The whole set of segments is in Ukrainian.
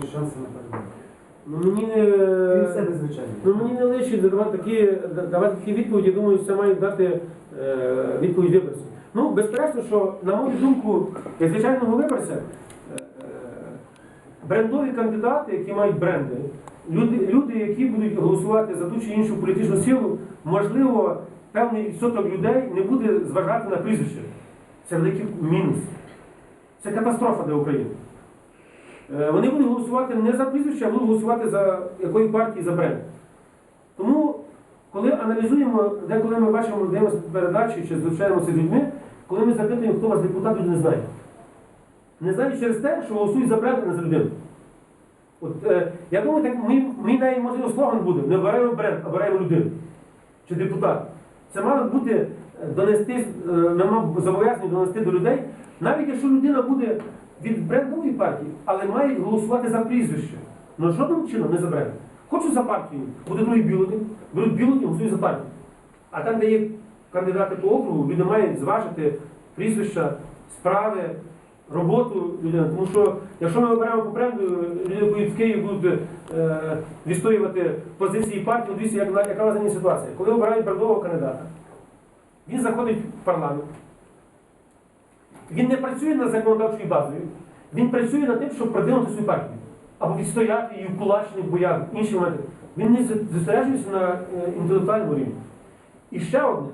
свої шанси на перемогу. Ну мені Він не все незвичайно. ну мені не личить давати такі давати такі відповіді. Думаю, це мають дати е, відповідь виборці. Ну, безперечно, що на мою думку, для звичайного виборця е, е, брендові кандидати, які мають бренди, люди, люди, які будуть голосувати за ту чи іншу політичну силу, можливо, певний відсоток людей не буде зважати на прізвище. Це великий мінус. Це катастрофа для України. Е, Вони будуть голосувати не за прізвище, а будуть голосувати за якої партії за бренд. Тому, коли аналізуємо, деколи ми бачимо, дивимося передачі чи зустрічаємося з людьми, коли ми запитуємо, хто ваш депутат, люди не знають. Не знають через те, що голосують за бренд, а не за людину. От, е, я думаю, так ми, ми навіть можливо слоган буде, не обираємо бренд, а обираємо людину. Чи депутат. Це мало бути е, донести, е, ми мав зобов'язані донести до людей, навіть якщо людина буде від брендової партії, але має голосувати за прізвище. Ну жодним чином не за бренд. Хочу за партію, буде другий бюлетень, беруть бюлетень, голосують за партію. А там, де є кандидати по округу, люди мають зважити прізвища, справи, роботу людини. Тому що якщо ми оберемо по бренду, люди будуть в Києві будуть е, відстоювати позиції партії, дивіться, як, на- яка в ситуація. Коли обирають брендового кандидата, він заходить в парламент. Він не працює над законодавчою базою, він працює над тим, щоб продвинути свою партію. Або відстояти її в кулачних боях, інші моменти. Він не зосереджується на е, інтелектуальному рівні. І ще одне.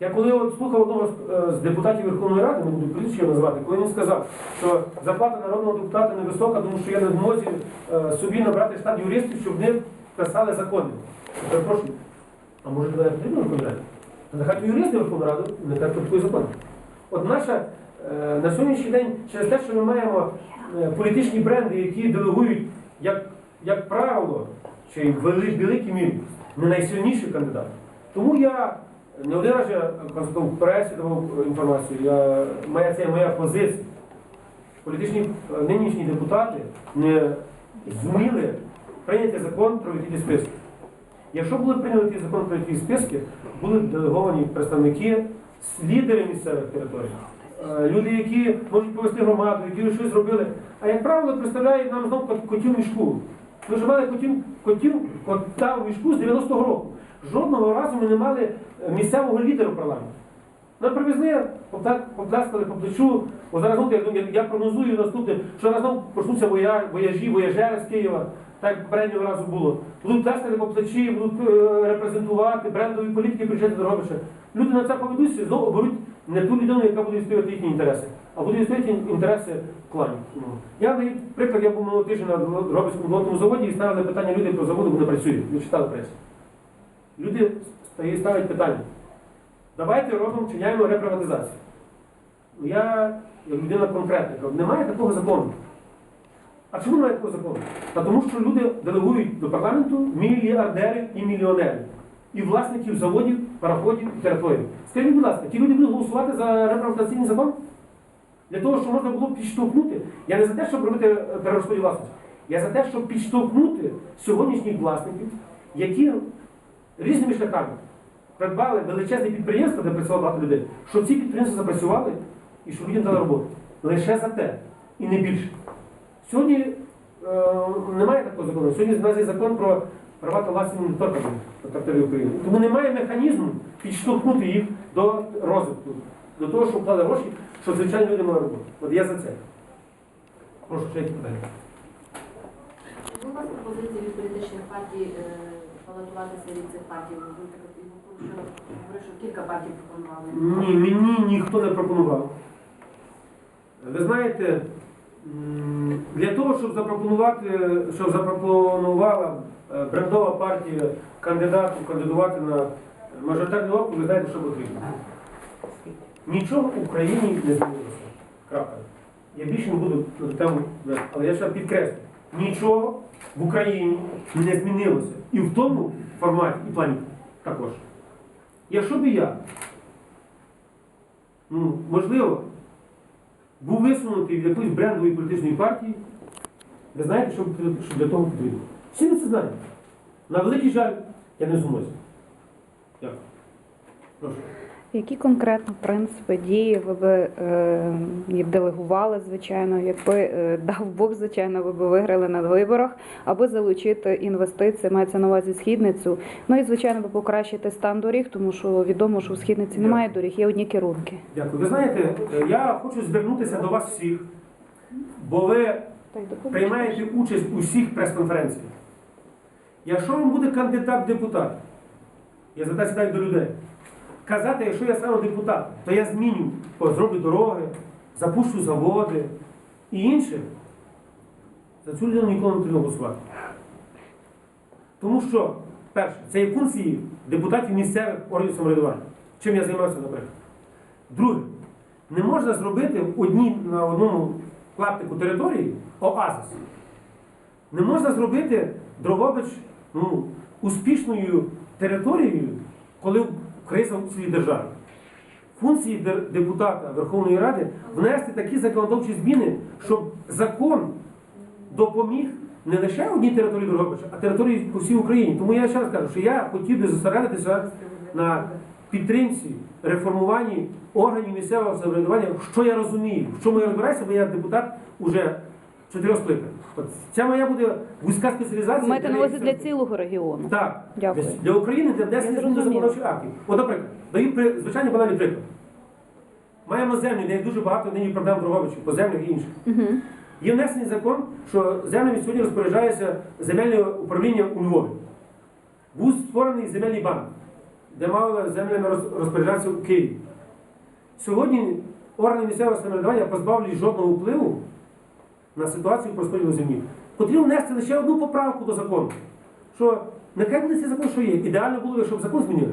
Я коли от слухав одного з, е, депутатів Верховної Ради, не буду прізвище називати, коли він сказав, що зарплата народного депутата невисока, тому що я не змозі е, собі набрати штат юристів, щоб вони писали закони. Перепрошую, а може тебе потрібно? Та Нехай юристи Верховної Ради, нехай практикує закон. От наша е, на сьогоднішній день через те, що ми маємо е, політичні бренди, які делегують, як, як правило, чи в вели- великій мірі, не найсильніший кандидат. Тому я не один раз в пресі давав інформацію. Я, моя, це моя позиція. Політичні е, нинішні депутати не зуміли прийняти закон про відкриті списки. Якщо були прийняті закон про відкриті списки, були делеговані представники, лідери місцевих територій, е, люди, які можуть повести громаду, які щось зробили. А як правило, представляють нам знову котів мішку. Ми вже мали котів, котів кота в мішку з 90-го року. Жодного разу ми не мали е, місцевого лідера в парламенті. Нам привезли, попляскали по плечу. О, зараз ну, я, я прогнозую наступне, що знову почнуться воя, вояжі, вояжери з Києва, так як попереднього разу було. Будуть плескати по плечі, будуть е, репрезентувати брендові політики, приїжджати до Робича. Люди на це поведуться, знову оберуть не ту людину, яка буде відстоювати їхні інтереси, а буде відстоювати інтереси кланів. Ну, Я приклад, я був минулого тижня на Робицькому болотному заводі і ставили питання люди про заводи, вони працюють. Ви читали пресу. Люди ставлять питання. Давайте робимо, чиняємо реприватизацію. Ну, Я, як людина конкретна, кажу, немає такого закону. А чому немає такого закону? Та тому що люди делегують до парламенту мільярдерів і мільйонерів. І власників заводів, пароходів і територій. Скажіть, будь ласка, ті люди будуть голосувати за репрезентаційний закон? Для того, щоб можна було підштовхнути. Я не за те, щоб робити е, перерозподіл власності. Я за те, щоб підштовхнути сьогоднішніх власників, які різними шляхами придбали величезне підприємство, де працювало багато людей, щоб ці підприємства запрацювали і щоб людям дали роботу. Лише за те і не більше. Сьогодні е, немає такого закону. Сьогодні в нас є закон про права та власні недоторкані на території України. Тому немає механізму підштовхнути їх до розвитку, до того, щоб вклали гроші, щоб звичайні люди мали роботу. От я за це. Прошу, ще питання. Чи була пропозиція від політичних партій е, балотуватися від цих партій? Ну, що говорив, що кілька партій пропонували. Ні, мені ніхто не пропонував. Ви знаєте, для того, щоб запропонувати, щоб запропонувала е, брендова партія кандидату кандидувати на мажоритарний округ, ви знаєте, що потрібно. Нічого в Україні не змінилося. Крапка. Я більше не буду на тему, але я ще підкреслю, нічого в Україні не змінилося. І в тому форматі, і плані також. Якщо б я ну, можливо, був висунутий від якоїсь брендової політичної партії, ви знаєте, що, для того потрібно. Всі ми це знаємо. На великий жаль, я не зумовся. Дякую. Прошу. Які конкретно принципи дії ви би е, делегували, звичайно, якби е, дав Бог, звичайно, ви б виграли на виборах, аби залучити інвестиції, мається на увазі східницю. Ну і звичайно, би покращити стан доріг, тому що відомо, що у східниці немає доріг, є одні керунки. Дякую. Ви знаєте, е, я хочу звернутися до вас всіх, бо ви приймаєте участь у всіх прес-конференціях. Якщо вам буде кандидат в депутат, я звертаюся навіть до людей, казати, якщо я стану депутатом, то я зміню, зроблю дороги, запущу заводи і інше, за цю людину ніколи не потрібно голосувати. Тому що, перше, це є функції депутатів місцевих органів самоврядування, чим я займався, наприклад. Друге, не можна зробити в на одному клаптику території оазис. Не можна зробити Дрогобич ну, успішною територією, коли криза в цілій державі. Функції депутата Верховної Ради внести такі законодавчі зміни, щоб закон допоміг не лише одній території Дрогобича, а території по всій Україні. Тому я ще раз кажу, що я хотів би зосередитися на підтримці, реформуванні органів місцевого самоврядування, що я розумію, в чому я розбираюся, бо я депутат уже чотирьох скликань. От ця моя буде вузька спеціалізація. Маєте на увазі для цілого регіону. Так, Дякую. для України для внесення змін до законодавчих актів. От, наприклад, даю при звичайний банальний приклад. Маємо землю, де є дуже багато нині проблем в Дрогобичі, по землях і інших. Угу. Є внесений закон, що землями сьогодні розпоряджається земельне управління у Львові. Був створений земельний банк, де мали землями розпоряджатися у Києві. Сьогодні органи місцевого самоврядування позбавлені жодного впливу на ситуацію про розподілу землі. Потрібно внести лише одну поправку до закону, що нехай буде цей закон, що є. Ідеально було б, щоб закон змінили.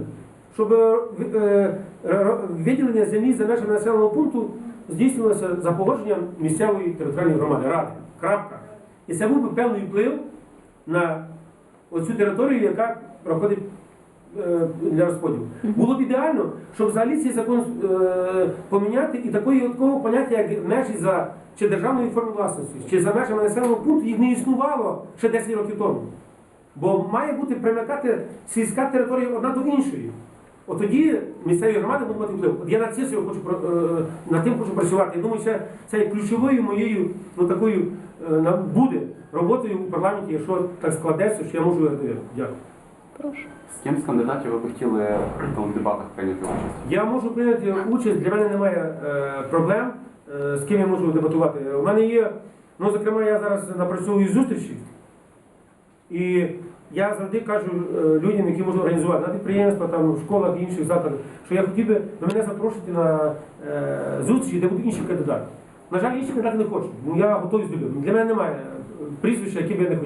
Щоб е, е, виділення землі за межами населеного пункту здійснювалося за погодженням місцевої територіальної громади, ради. Крапка. І це був би певний вплив на оцю територію, яка проходить для розподілу. Було б ідеально, щоб взагалі цей закон е, поміняти і такої такого поняття, як межі за чи державної форми власності, чи за межами населеного пункту їх не існувало ще 10 років тому. Бо має бути примикати сільська територія одна до іншої. От тоді місцеві громади будуть мати вплив. От я над цим хочу е, над тим хочу працювати. Я думаю, це, це ключовою моєю ну, такою е, буде роботою у парламенті, якщо так складеться, що я можу Дякую. Прошу. З ким з кандидатів ви б хотіли в дебатах прийняти участь? Я можу прийняти участь, для мене немає е, проблем, е, з ким я можу дебатувати. У мене є, ну, зокрема, я зараз напрацьовую зустрічі, і я завжди кажу е, людям, які можуть організувати на підприємствах, там, в школах і інших закладах, що я хотів би ви мене запрошувати на е, зустрічі, де будуть інші кандидати. На жаль, інші кандидати не хочуть. Ну, я готовий з любим. Для мене немає прізвища, яке б я не хотів.